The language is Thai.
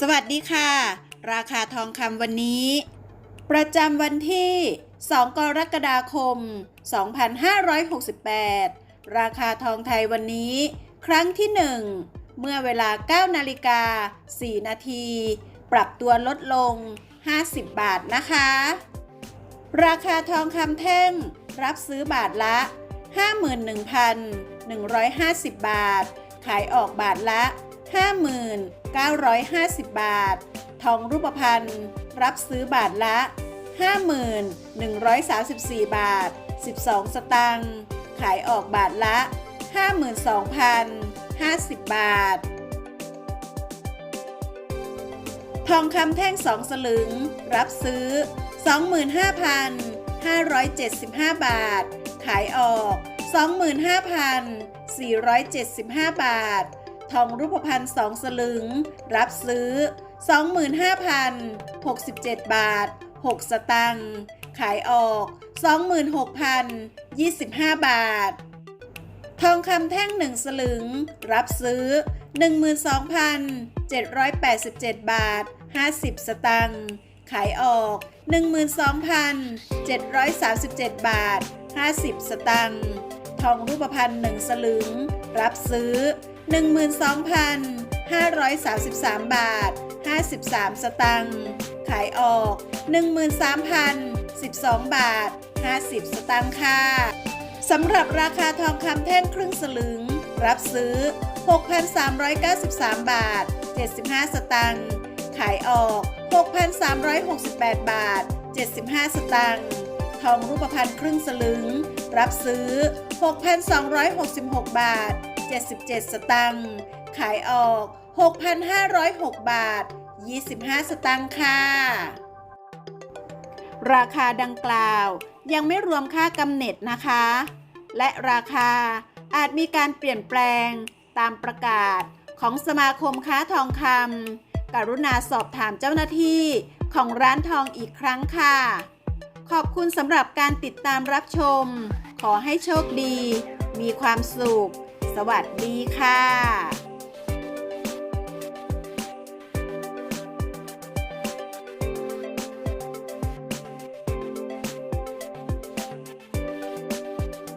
สวัสดีค่ะ ราคาทองคำวันนี้ ประจำวันที่ 2 กรกฎาคม 2568 ราคาทองไทยวันนี้ ครั้งที่ 1 เมื่อเวลา 9 นาฬิกา 4 นาที ปรับตัวลดลง 50 บาทนะคะ ราคาทองคำแท่งรับซื้อบาทละ 51,150 บาท ขายออกบาทละ 50,950 บาท ทองรูปพรรณรับซื้อบาทละ50,134 บาท 12 สตางค์ขายออกบาทละ 52,050 บาท ทองคำแท่ง2สลึง รับซื้อ 25,575 บาท ขายออก 25,475 บาท ทองรูปพรรณ2สลึง รับซื้อ 25,067 บาท 6 สตังค์ขายออก 26,025 บาท ทองคำแท่ง1สลึง รับซื้อ 12,787 บาท 50 สตังค์ขายออก 12,737 บาท 50 สตังค์ทองรูปพรรณ1สลึง รับซื้อ 12,533 บาท 53 สตังค์ ขายออก 13,012 บาท 50 สตังค์ค่ะ สำหรับราคาทองคำแท่งครึ่งสลึง รับซื้อ 6,393 บาท 75 สตังค์ ขายออก 6,368 บาท 75 สตังค์ ทองรูปพรรณครึ่งสลึง รับซื้อ 6,266 บาท 77 สตังค์ ขายออก 6,506 บาท 25 สตังค์ค่ะ ราคาดังกล่าวยังไม่รวมค่ากำเนิดนะคะ และราคาอาจมีการเปลี่ยนแปลงตามประกาศของสมาคมค้าทองคำกรุณาสอบถามเจ้าหน้าที่ของร้านทองอีกครั้งค่ะ ขอบคุณสำหรับการติดตามรับชม ขอให้โชคดี มีความสุข สวัสดีค่ะ